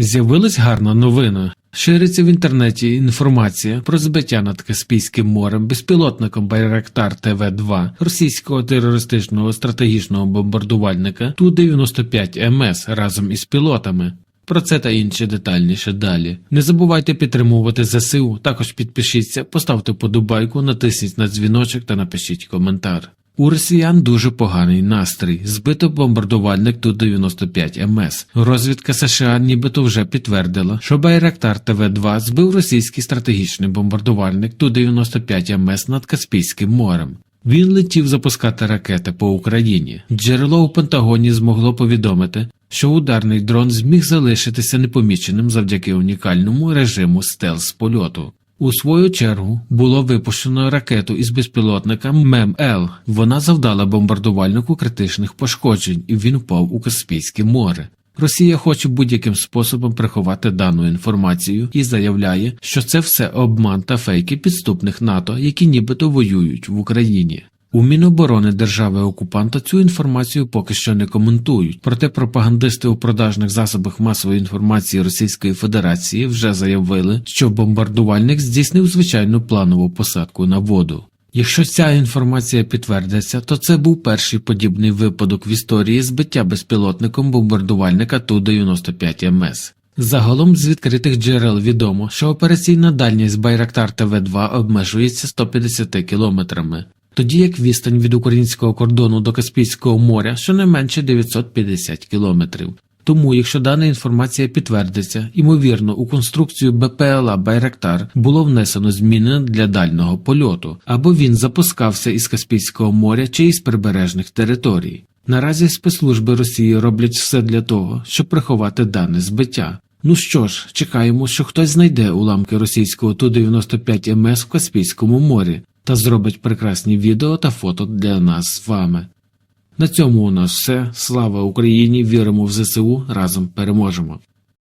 З'явилась гарна новина. Шириться в інтернеті інформація про збиття над Каспійським морем безпілотником Байрактар ТВ-2 російського терористичного стратегічного бомбардувальника Ту-95 МС разом із пілотами. Про це та інше детальніше далі. Не забувайте підтримувати ЗСУ, також підпишіться, поставте подобайку, натисніть на дзвіночок та напишіть коментар. У росіян дуже поганий настрій. Збито бомбардувальник Ту-95 МС. Розвідка США нібито вже підтвердила, що Байрактар ТВ-2 збив російський стратегічний бомбардувальник Ту-95 МС над Каспійським морем. Він летів запускати ракети по Україні. Джерело у Пентагоні змогло повідомити, що ударний дрон зміг залишитися непоміченим завдяки унікальному режиму стелс польоту. У свою чергу було випущено ракету із безпілотника МЕМ-Л. Вона завдала бомбардувальнику критичних пошкоджень, і він впав у Каспійське море. Росія хоче будь-яким способом приховати дану інформацію і заявляє, що це все обман та фейки підступних НАТО, які нібито воюють в Україні. У Міноборони держави окупанта цю інформацію поки що не коментують, проте пропагандисти у продажних засобах масової інформації Російської Федерації вже заявили, що бомбардувальник здійснив звичайну планову посадку на воду. Якщо ця інформація підтвердиться, то це був перший подібний випадок в історії збиття безпілотником бомбардувальника Ту-95 МС. Загалом з відкритих джерел відомо, що операційна дальність Байрактар ТВ-2 обмежується 150 кілометрами, тоді як відстань від українського кордону до Каспійського моря щонайменше 950 кілометрів. Тому, якщо дана інформація підтвердиться, ймовірно, у конструкцію БПЛА Байрактар було внесено зміни для дальнього польоту, або він запускався із Каспійського моря чи із прибережних територій. Наразі спецслужби Росії роблять все для того, щоб приховати дане збиття. Ну що ж, чекаємо, що хтось знайде уламки російського Ту-95 МС в Каспійському морі та зробить прекрасні відео та фото для нас з вами. На цьому у нас все. Слава Україні! Віримо в ЗСУ. Разом переможемо.